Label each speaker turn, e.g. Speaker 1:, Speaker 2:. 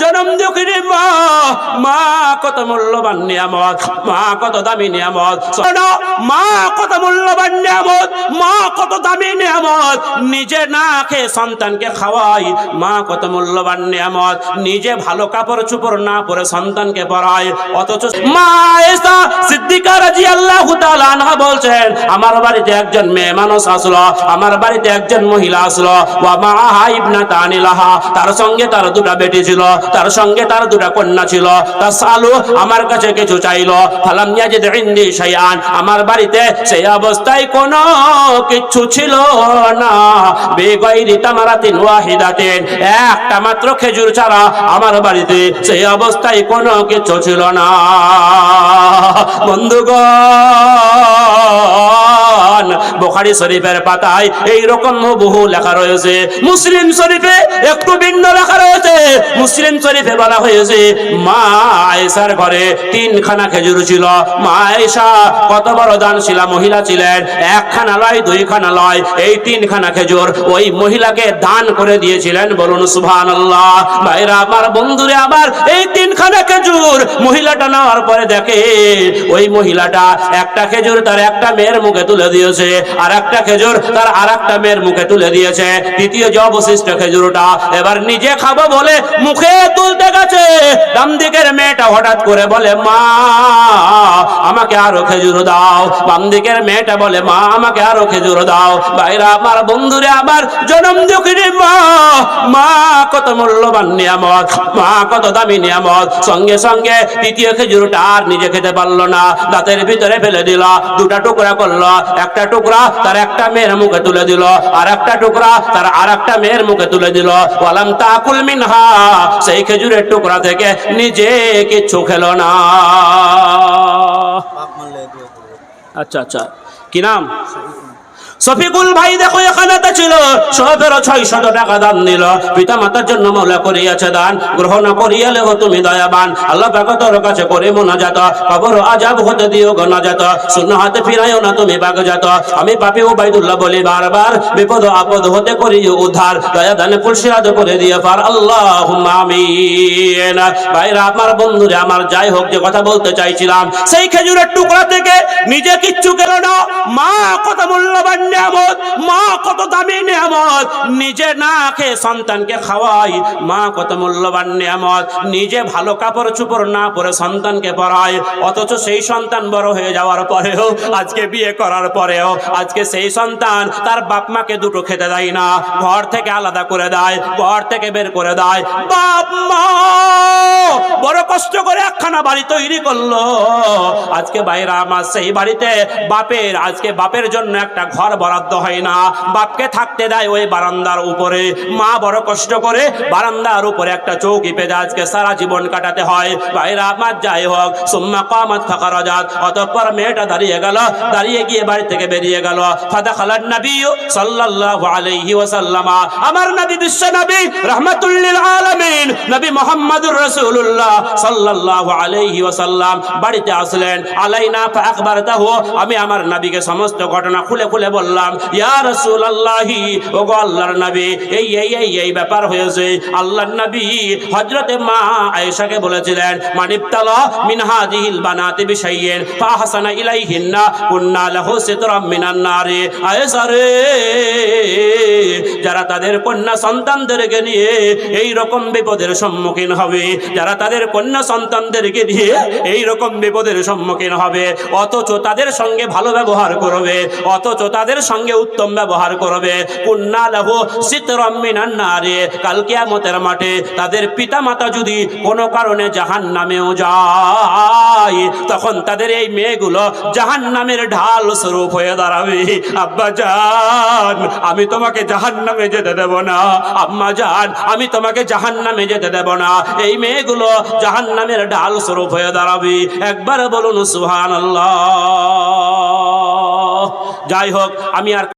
Speaker 1: জনম মা মা কত মূল্যবান নিয়ামত, মা কত দামি নিয়ামত। মা কত মূল্যবান নিয়ামত, মা কত দামি নিয়ামত। নিজে না খেয়ে সন্তানকে খাওয়াই, মা কত মূল্যবান নিয়ামত। নিজে ভালো কাপড় চুপড় না পরে সন্তানকে পরায় অথচ মা এসা আনহা বলছেন, আমার বাড়িতে একজন মেয়ে মানুষ আসলো, আমার বাড়িতে একজন মহিলা আসলো, ওয়া মাআহা ইবনাতানি লাহা। তার সঙ্গে তার দুটো বেটি ছিল। তার সঙ্গে তার দুটো কন্যা ছিল। তা সালু আমার কাছে কিছু চাইলো। ফালাম ইনদি শাইআন। আমার বাড়িতে সেই অবস্থায় কোনো কিছু ছিল না। বেগাইরি তামারাতিন ওয়াহিদাতিন। একটা মাত্র খেজুর ছাড়া আমার বাড়িতে সেই অবস্থায় কোনো কিছু ছিল না। বন্ধুগণ বুখারী শরীফের পাতায় এই রকম বহু লেখা রয়েছে। মুসলিম শরীফে একটু ভিন্ন লেখা রয়েছে। মুসলিম শরীফে বলা হয়েছে, মা আয়েশার ঘরে তিনখানা খেজুর ছিল। মা আয়েশা কত বড় দানশীলা মহিলা ছিলেন। একখানা লয়, দুইখানা লয়। এই তিনখানা খেজুর ওই মহিলাকে দান করে দিয়েছিলেন। বলুন, সুবহানাল্লাহ। ভাইরা, আমার বন্ধুরে, আবার এই তিনখানা খেজুর মহিলাটা নেওয়ার পরে দেখে, ওই মহিলাটা একটা খেজুর তার একটা মেয়ের মুখে তুলে দিয়েছে। আর একটা খেজুর তার আর একটা মেয়ের মুখে তুলে দিয়েছে। তৃতীয় যে অবশিষ্ট খেজুরটা। এবার নিজে খাব বলে মুখে তুলতে গেছে। ডান দিকের মেয়েটা হঠাৎ করে বলে, মা, আমাকে আরও খেজুর দাও। বাম দিকের মেয়েটা বলে, মা, আমাকে আরও খেজুর দাও। ভাইরা, আমার বন্ধুরে আবার জনম দুঃখিনী মা। মা, কত মূল্যবান নিয়ামত। মা, কত দামি নিয়ামত। সঙ্গে সঙ্গে তৃতীয় খেজুরটা আর নিজে খেতে পারল না। দাঁতের ভিতরে ফেলে দিল। দুটা টুকরা করল। একটা টুকরা তার একটা মেয়ের মুখে তুলে দিল আর একটা টুকরা তার আর একটা মেয়ের মুখে তুলে দিল। ওয়ালাম তাকুল মিনহা সেই খেজুরের টুকরা থেকে নিজে কিচ্ছু খেলো না। আচ্ছা আচ্ছা। কি নাম? শফিকুল ভাই দেখো এখানেতে ছিল। সবেরো ছয় শত টাকা দান দিল। পিতা মাতার জন্য মৌলা করিয়াছে দান। গ্রহণ করিয়ালে হো তুমি দয়াবান। আল্লাহ পাক তোর কাছে করে মোনাজাত কবর আজাব হতে দিও গনাজাত শূন্য হাতে ফিরাইও না তুমি বাগ যাত আমি পাপি উবাইদুল্লাহ বলি বারবার। বিপদ আপদ হতে করি উদ্ধার। দয়া দানে পুলসিরাজ করে দিয়ে পার। আল্লাহ আমিন। ভাইরা, আমার বন্ধুরে, আমার যাই হোক, যে কথা বলতে চাইছিলাম, সেই খেজুরের টুকরা থেকে নিজে কিচ্ছু গেল না। মা মূল্যবান নিয়ামত, মা কত দামি নিয়ামত, নিজে না খেয়ে সন্তানকে খাওয়াই, মা কত মূল্যবান নিয়ামত, নিজে ভালো কাপড় চুপড় না পরে সন্তানকে অথচ সেই সন্তান বড় হয়ে যাওয়ার পরেও, আজকে বিয়ে করার পরেও, আজকে সেই সন্তান তার বাপ মাকে দুটো খেতে দেয় না, ঘর থেকে আলাদা করে দেয়, ঘর থেকে বের করে দেয়, বাপ মা বড় কষ্ট করে একখানা বাড়ি তৈরি করল, আজকে বাইরে আমার সেই বাড়িতে বাপের, আজকে বাপের জন্য একটা ঘর বরাদ্দ হয় না। বাপকে থাকতে দেয় ওই বারান্দার উপরে। মা বড় কষ্ট করে বারান্দার উপরে একটা চৌকি পেতে আজকে সারা জীবন কাটাতে হয়। বাইরে আমার যাই হোক, সুম্মা কামাত ফাঁকা রাজাত অতঃপর মেয়েটা দাঁড়িয়ে গেল, দাঁড়িয়ে গিয়ে বাড়ি থেকে বেরিয়ে গেল। ফাদা খালার নবী সাল্লাল্লাহু আলাইহি ওয়াসাল্লামা। আমার নবী বিশ্ব নবী, রাহমাতুল্লিল আলামিন, নবী মুহাম্মদুর রাসূলুল্লাহ সাল্লাল্লাহু আলাইহি ওয়াসাল্লাম। বাড়িতে আসলেন, আলাইনা ফাকবারতাহু আমি আমার নবীকে সমস্ত ঘটনা খুলে খুলে বললাম, ইয়া রাসূলুল্লাহি, ওগো আল্লাহর নবী, এই এই এই এই ব্যাপার হয়েছে। আল্লাহর নবী হযরতে মা আয়েশাকে বলেছিলেন মানিবতালা মিন হাযিহিল বানাতি বিশাইয়িন ফাহসানা ইলাইহিন্না, কুন্না লাহু সিতরাম মিনান নারি। আয়েশা রে, যারা তাদের কন্যা সন্তানদেরকে নিয়ে এই রকম বিপদের সম্মুখীন হবে, যারা তাদের কন্যা সন্তানদেরকে দিয়ে এই রকম বিপদের সম্মুখীন হবে, অথচ তাদের সঙ্গে ভালো ব্যবহার করবে, অথচ তাদের সঙ্গে উত্তম ব্যবহার করবে। কুন্না লাহু সিতরাম মিনান নারি। কাল মাঠে তাদের পিতা মাতা যদি কোনো কারণে জাহান নামেও যায়, তখন তাদের এই মেয়েগুলো জাহান নামের ঢাল স্বরূপ হয়ে দাঁড়াবে। আব্বা জান, আমি তোমাকে জাহান নামে যেতে দেব না। আম্মা জান, আমি তোমাকে জাহান নামে যেতে দেব না। এই মেয়েগুলো জাহান নামের ঢাল স্বরূপ হয়ে দাঁড়াবে। একবার বলুন সুহান যাই হোক আমি আর